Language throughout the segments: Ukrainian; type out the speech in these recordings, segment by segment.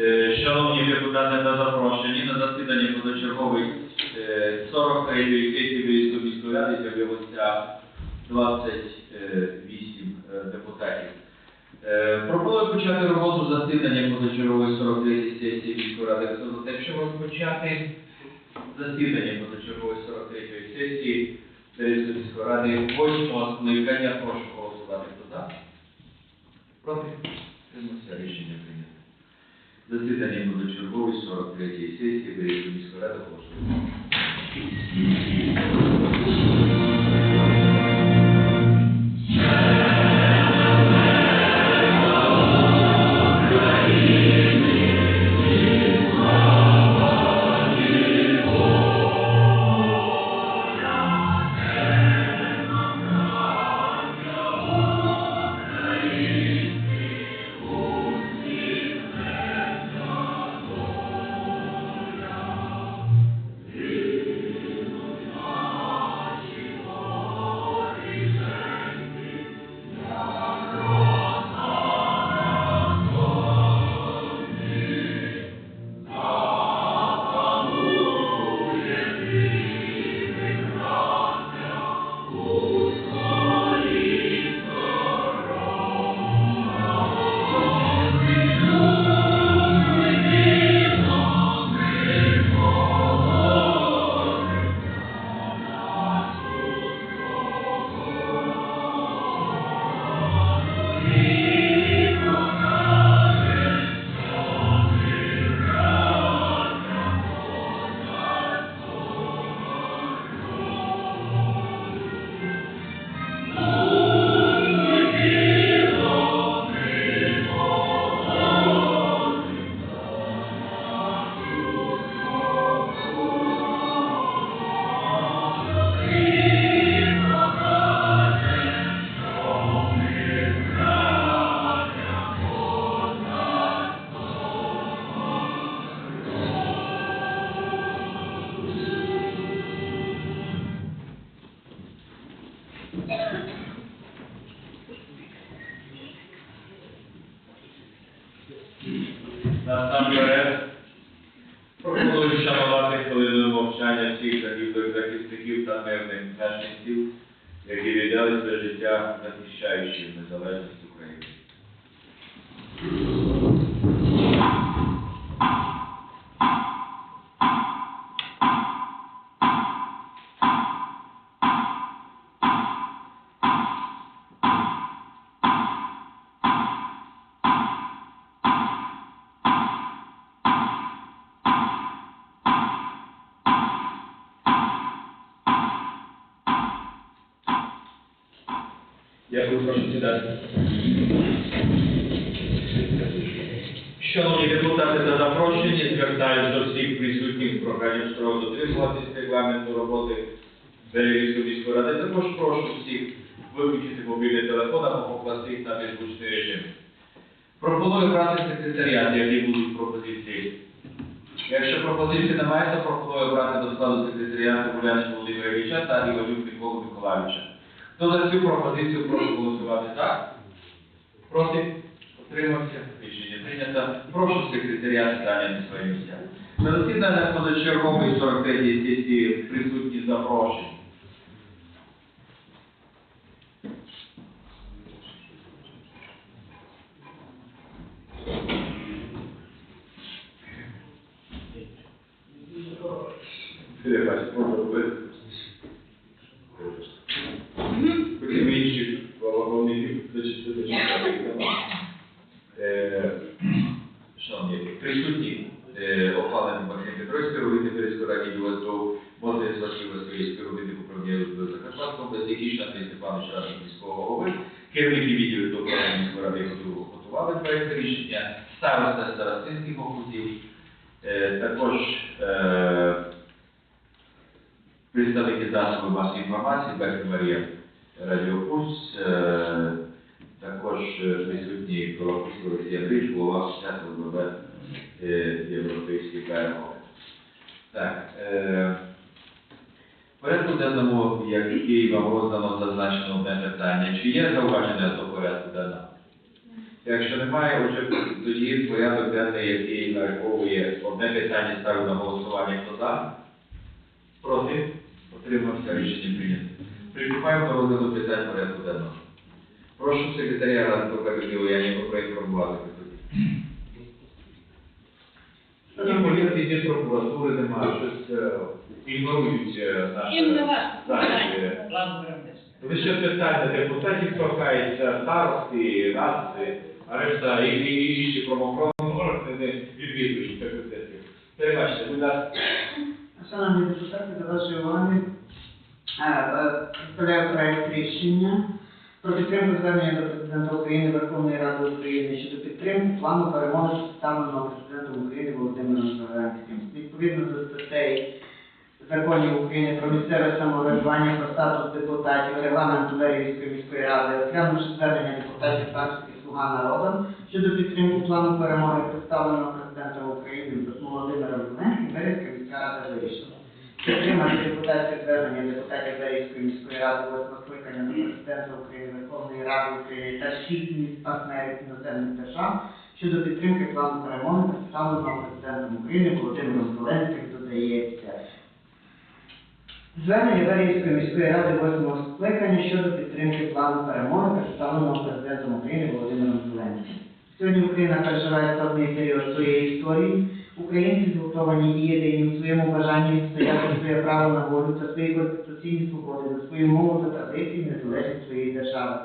Е, Шановні депутати та запрошені на засідання позачергової е, 43-ї сесії міської ради з'явилося 28 е, депутатів. Пропоную почати роботу засідання позачергової 43-ї сесії міської ради. Хто за те, щоб розпочати засідання позачергової 43-ї сесії міської ради 8 скликання. Прошу? Проти? Тримався. Рішення прийнято. Засідання позачергової 43-ї сесії Вирішої міської ради оголошуємо. Які віддали своє життя, захищаючи незалежність України. Дякую, прошу сідати. Шановні депутати та запрошені, звертаюся до всіх присутніх проханням строго дотримуватись регламенту роботи Берегівської міської ради. Також прошу всіх виключити мобільний телефон або покласти їх на беззвучний режим. Пропоную брати секретаріат, які будуть пропозиції. Якщо пропозицій немає, то пропоную брати до складу секретаріату Гулянського Володимира Ілліча та Іванюк Миколу Миколаївича. Хто за цю пропозицію прошу голосувати так? Проти? Утримався? Рішення прийнято. Прошу секретаріат зайняти свої місця. На засідання позачергової 43-ї сесії присутні запрошені. Керівники відділу управління міської ради готу- готували проєкт рішення, староста старостинських окрузів, е, також е, представники засобів масової інформації, Бехт Марія Радіокурс, е, також е, присутній Колокуський Олексій Андрійович, голова Асоціації ЛББ е, Європейський ПРО. Так, е, порядку денному, який вам роздано зазначено одне питання, чи є зауваження до порядку денного? Якщо немає, отже, тоді порядок денний, який нараховує одне питання, ставлю на голосування. Хто за? Проти? Отримався рішення прийнято. Приступаємо до розгляду питань порядку денного. Прошу секретаря Ради Людмилу Янівну проінформувати. Ні, поліції, ні прокуратури немає, щось е, ігнорують е, наші Їм не важко. захід. Лише питання депутатів торкається старості, нації, а решта і, і, і інші правоохоронні органи відвідують цих. Перебачте, будь ласка. Шановні депутати, до вашої уваги е, е, представляю проект рішення про підтримку звернення до Президента України Верховної Ради України щодо підтримки плану перемоги представленого Президентом України Володимиром Зеленським. Відповідно до законів України про місцеве самоврядування, про статус депутатів, регламенту Верівської міської ради, розглянувши звернення депутатів фракції «Слуга народу» щодо підтримки плану перемоги представленого Президентом України Володимиром Зеленським, Верівська міська рада вирішила. Підтримати депутатське звернення депутатів Верівської міської ради восьмого скликання до Президента України, Верховної Ради України та шість міст партнерів іноземних держав щодо підтримки плану перемоги, представленого Президентом України Володимиром Зеленським, додається. Звернення Верівської міської ради восьмого скликання щодо підтримки плану перемоги, представленого Президентом України Володимиром Зеленським. Сьогодні Україна переживає складний період своєї історії. Українці згуртовані і єдині в своєму бажанні стояти своє право на волю та свої конституційні свободи, за свою мову та традиції незалежність своєї держави.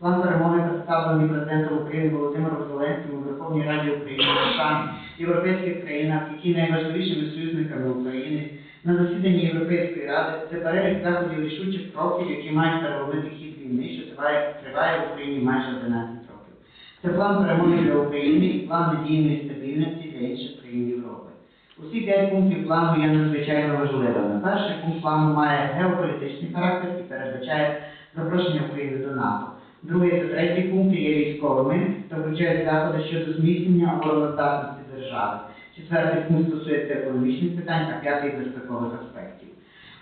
План перемоги представлений президентом України Володимиром Зеленським у Верховній Раді України США, європейських країнах, які найважливішими союзниками України на засіданні Європейської ради це перелік заходів рішучих кроків, які мають переломити хід війни, що триває, триває в Україні майже 11 років. Це план перемоги для України і план надійної стабільності для інших країн Європи. Усі п'ять пунктів плану є надзвичайно важливими. Перший пункт плану має геополітичний характер і передбачає запрошення України до НАТО. Другий та третій пункти є військовими та включають заходи щодо зміцнення обороноздатності держави. Четвертий пункт стосується економічних питань, а п'ятий безпекових аспектів.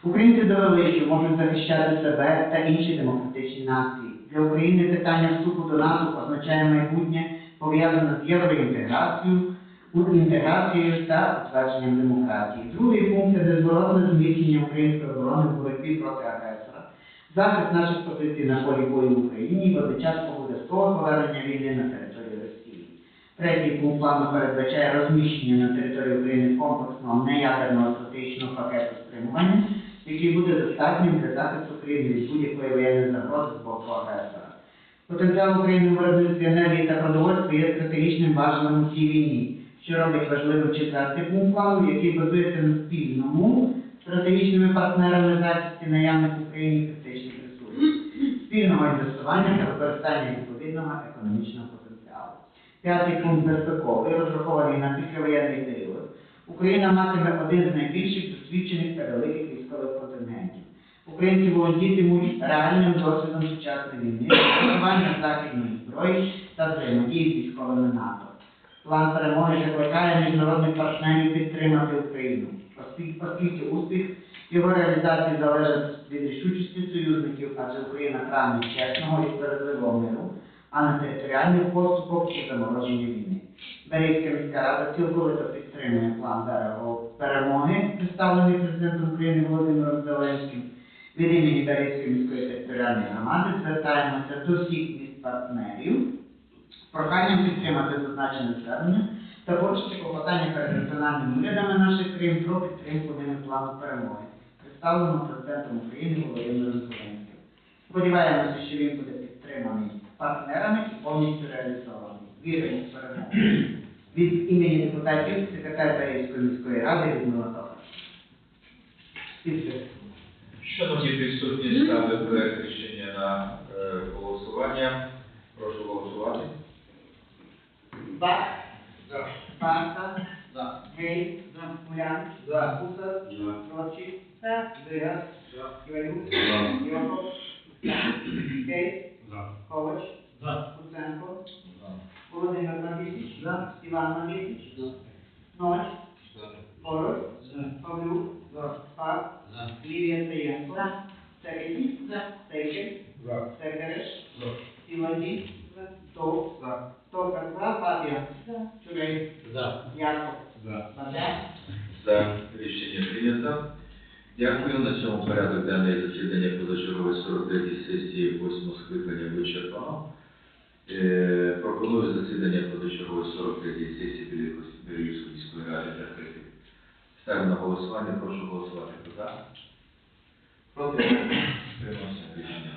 Українці довели, що можуть захищати себе та інші демократичні нації. Для України питання вступу до НАТО означає майбутнє пов'язане з євроінтеграцією, інтеграцією та утвердженням демократії. Другий пункт це безворотне зміцнення української оборони в боротьбі проти агресора, захист наших позицій на полі бою в Україні і водночас обов'язкове повернення війни на територію. Третій пункт плану передбачає розміщення на території України комплексного неядерного стратегічного пакету стримування, який буде достатнім для захисту країни від будь-якої воєнної загрози з боку агресора. Потенціал України в виробництві енергії та продовольства є стратегічним важливим у цій війні, що робить важливим четвертий пункт плану, який базується на спільному стратегічними партнерами захисті наявних в Україні критичних ресурсів, спільного інвестування та використання відповідного економічного. П'ятий пункт безпековий, розрахований на післявоєнний період. Україна матиме один з найбільших досвідчених та великих військових контингентів. Українці володітимуть реальним досвідом сучасної війни, застосування західної зброї та взаємодії з військовими НАТО. План перемоги закликає міжнародних партнерів підтримати Україну, оскільки успіх його реалізації залежить від рішучості союзників, адже Україна прагне чесного і справедливого миру, а не територіальних поступок і замороження війни. Берівська міська рада цілковито підтримує план «Дерево перемоги, представлений президентом України Володимиром Зеленським. Від імені Берівської міської територіальної громади звертаємося до всіх міст партнерів з проханням підтримати зазначене звернення та почати клопотання перед національними урядами наших країн про підтримку плану перемоги, представленого президентом України Володимиром Зеленським. Сподіваємося, що він буде підтриманий партнерами і повністю реалізований. Віримо в перемогу. Від імені депутатів секретар Берівської міської ради Людмила Товар. Підпис. Шановні присутні, ставлю проект рішення на е, голосування. Прошу голосувати. Бак. За. Барта. За. Гей. Гулян. За. Гусар. За. Трочі. Так. Дригас. Іванюк. Йоков. Гей. За. Ковач. За. Куценко. За. Володимир Магісич. За. Іван Магісич. Ноль. Поруч. Павлюк. Пак. Лілія Таєнко. Середній. Стейкін. За. Секереш. За. Сіладі. Стовп. За. Стовп за, Фабія. За. Чурей. За. Яков. За. Баже. За рішення прийнято. Дякую. На цьому порядок денний засідання позачергової 43 сесії 8 скликання вичерпано. Е, пропоную засідання позачергової 43 сесії Білівської міської ради закрити. Ставлю на голосування. Прошу голосувати. За? Проти? Тримався. Рішення